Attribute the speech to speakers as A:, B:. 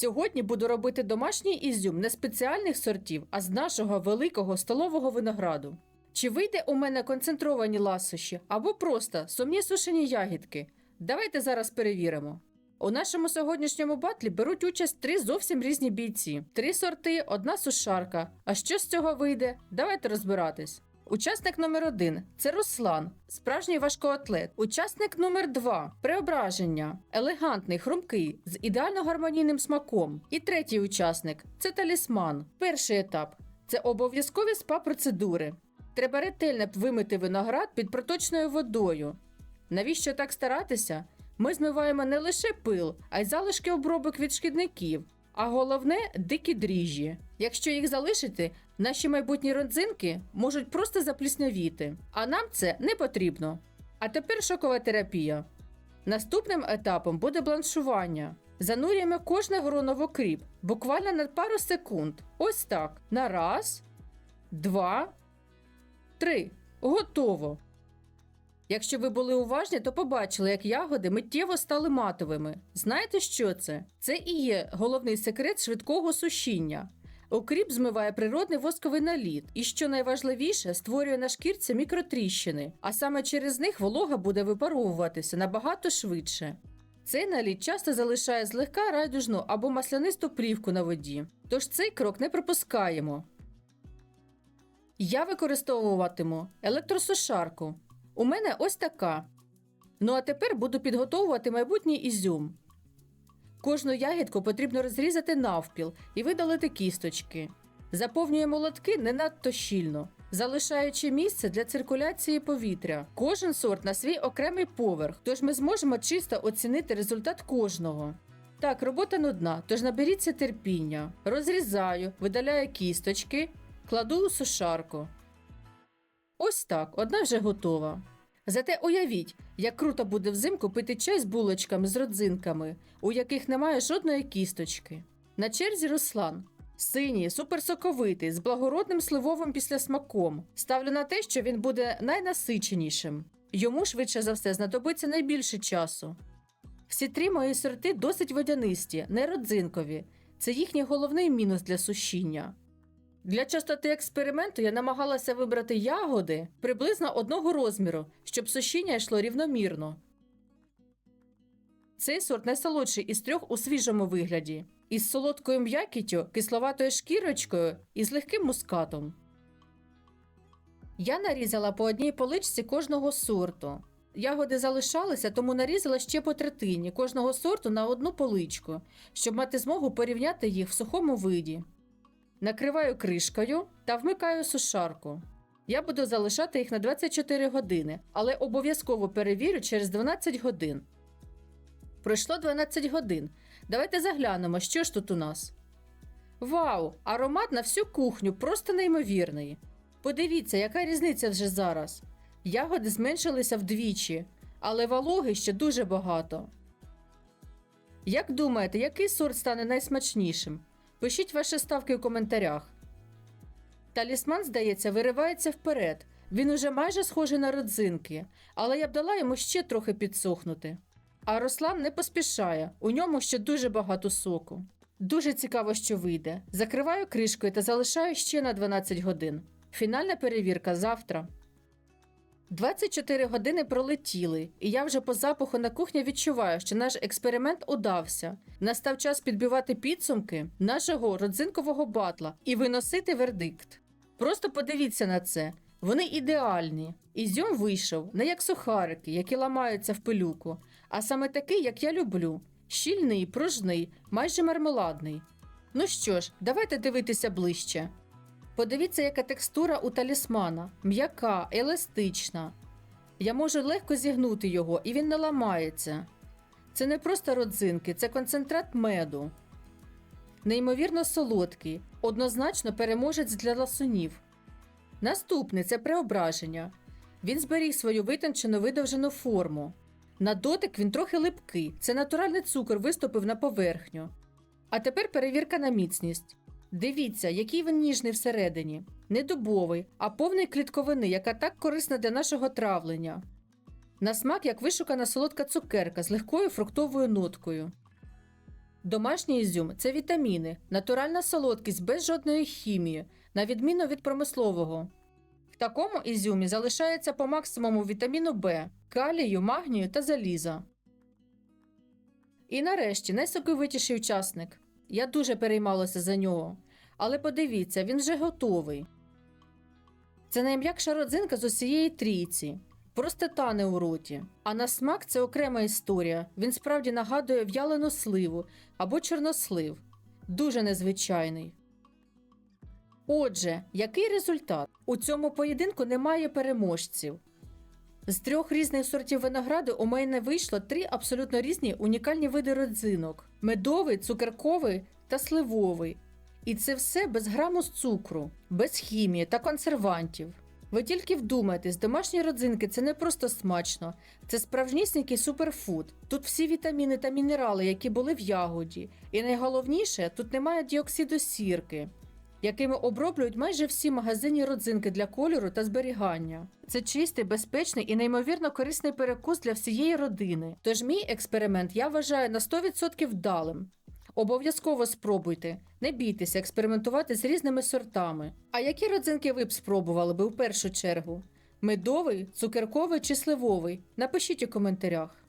A: Сьогодні буду робити домашній ізюм не спеціальних сортів, а з нашого великого столового винограду. Чи вийде у мене концентровані ласощі або просто сумні сушені ягідки? Давайте зараз перевіримо. У нашому сьогоднішньому батлі беруть участь три зовсім різні бійці: три сорти, одна сушарка. А що з цього вийде? Давайте розбиратись. Учасник номер один це Руслан, справжній важкоатлет. Учасник номер два преображення, елегантний, хрумкий, з ідеально гармонійним смаком. І третій учасник це талісман. Перший етап це обов'язкові спа-процедури. Треба ретельно вимити виноград під проточною водою. Навіщо так старатися? Ми змиваємо не лише пил, а й залишки обробок від шкідників. А головне дикі дріжджі. Якщо їх залишити, наші майбутні родзинки можуть просто запліснявіти, а нам це не потрібно. А тепер шокова терапія. Наступним етапом буде бланшування. Занурюємо кожне гроно в окріп, буквально на пару секунд. Ось так. На раз, два, три. Готово. Якщо ви були уважні, то побачили, як ягоди миттєво стали матовими. Знаєте, що це? Це і є головний секрет швидкого сушіння. Окріп змиває природний восковий наліт, і що найважливіше, створює на шкірці мікротріщини, а саме через них волога буде випаровуватися набагато швидше. Цей наліт часто залишає злегка райдужну або маслянисту плівку на воді, тож цей крок не пропускаємо. Я використовуватиму електросушарку. У мене ось така. Ну а тепер буду підготовувати майбутній ізюм. Кожну ягідку потрібно розрізати навпіл і видалити кісточки. Заповнюємо лотки не надто щільно, залишаючи місце для циркуляції повітря. Кожен сорт на свій окремий поверх, тож ми зможемо чисто оцінити результат кожного. Так, робота нудна, тож наберіться терпіння. Розрізаю, видаляю кісточки, кладу у сушарку. Ось так, одна вже готова. Зате уявіть, як круто буде взимку пити чай з булочками з родзинками, у яких немає жодної кісточки. На черзі Руслан. Синій, суперсоковитий, з благородним сливовим післясмаком. Ставлю на те, що він буде найнасиченішим. Йому швидше за все знадобиться найбільше часу. Всі три мої сорти досить водянисті, не родзинкові. Це їхній головний мінус для сушіння. Для частоти експерименту я намагалася вибрати ягоди приблизно одного розміру, щоб сушіння йшло рівномірно. Цей сорт найсолодший із трьох у свіжому вигляді, із солодкою м'якіттю, кисловатою шкірочкою і з легким мускатом. Я нарізала по одній поличці кожного сорту. Ягоди залишалися, тому нарізала ще по третині кожного сорту на одну поличку, щоб мати змогу порівняти їх в сухому виді. Накриваю кришкою та вмикаю сушарку. Я буду залишати їх на 24 години, але обов'язково перевірю через 12 годин. Пройшло 12 годин. Давайте заглянемо, що ж тут у нас. Вау! Аромат на всю кухню просто неймовірний. Подивіться, яка різниця вже зараз. Ягоди зменшилися вдвічі, але вологи ще дуже багато. Як думаєте, який сорт стане найсмачнішим? Пишіть ваші ставки у коментарях. Талісман, здається, виривається вперед. Він уже майже схожий на родзинки, але я б дала йому ще трохи підсохнути. А Руслан не поспішає, у ньому ще дуже багато соку. Дуже цікаво, що вийде. Закриваю кришкою та залишаю ще на 12 годин. Фінальна перевірка завтра. 24 години пролетіли, і я вже по запаху на кухні відчуваю, що наш експеримент удався. Настав час підбивати підсумки нашого родзинкового батла і виносити вердикт. Просто подивіться на це. Вони ідеальні. Ізюм вийшов не як сухарики, які ламаються в пилюку, а саме такий, як я люблю: щільний, пружний, майже мармеладний. Ну що ж, давайте дивитися ближче. Подивіться, яка текстура у талісмана м'яка, еластична. Я можу легко зігнути його, і він не ламається. Це не просто родзинки, це концентрат меду. Неймовірно солодкий, однозначно переможець для ласунів. Наступний це преображення. Він зберіг свою витончену видовжену форму. На дотик він трохи липкий, це натуральний цукор виступив на поверхню. А тепер перевірка на міцність. Дивіться, який він ніжний всередині. Не дубовий, а повний клітковини, яка так корисна для нашого травлення. На смак як вишукана солодка цукерка з легкою фруктовою ноткою. Домашній ізюм це вітаміни, натуральна солодкість без жодної хімії, на відміну від промислового. В такому ізюмі залишається по максимуму вітаміну Б, калію, магнію та заліза. І нарешті найсоковитіший учасник. Я дуже переймалася за нього. Але подивіться, він вже готовий. Це найм'якша родзинка з усієї трійці. Просто тане у роті. А на смак це окрема історія. Він справді нагадує в'ялену сливу або чорнослив. Дуже незвичайний. Отже, який результат? У цьому поєдинку немає переможців. З трьох різних сортів винограду у мене вийшло три абсолютно різні унікальні види родзинок: медовий, цукерковий та сливовий. І це все без граму з цукру, без хімії та консервантів. Ви тільки вдумайтесь, домашні родзинки це не просто смачно, це справжнісінький суперфуд. Тут всі вітаміни та мінерали, які були в ягоді. І найголовніше, тут немає діоксиду сірки, якими оброблюють майже всі магазинні родзинки для кольору та зберігання. Це чистий, безпечний і неймовірно корисний перекус для всієї родини. Тож мій експеримент я вважаю на 100% вдалим. Обов'язково спробуйте. Не бійтеся експериментувати з різними сортами. А які родзинки ви б спробували би у першу чергу? Медовий, цукерковий чи сливовий? Напишіть у коментарях.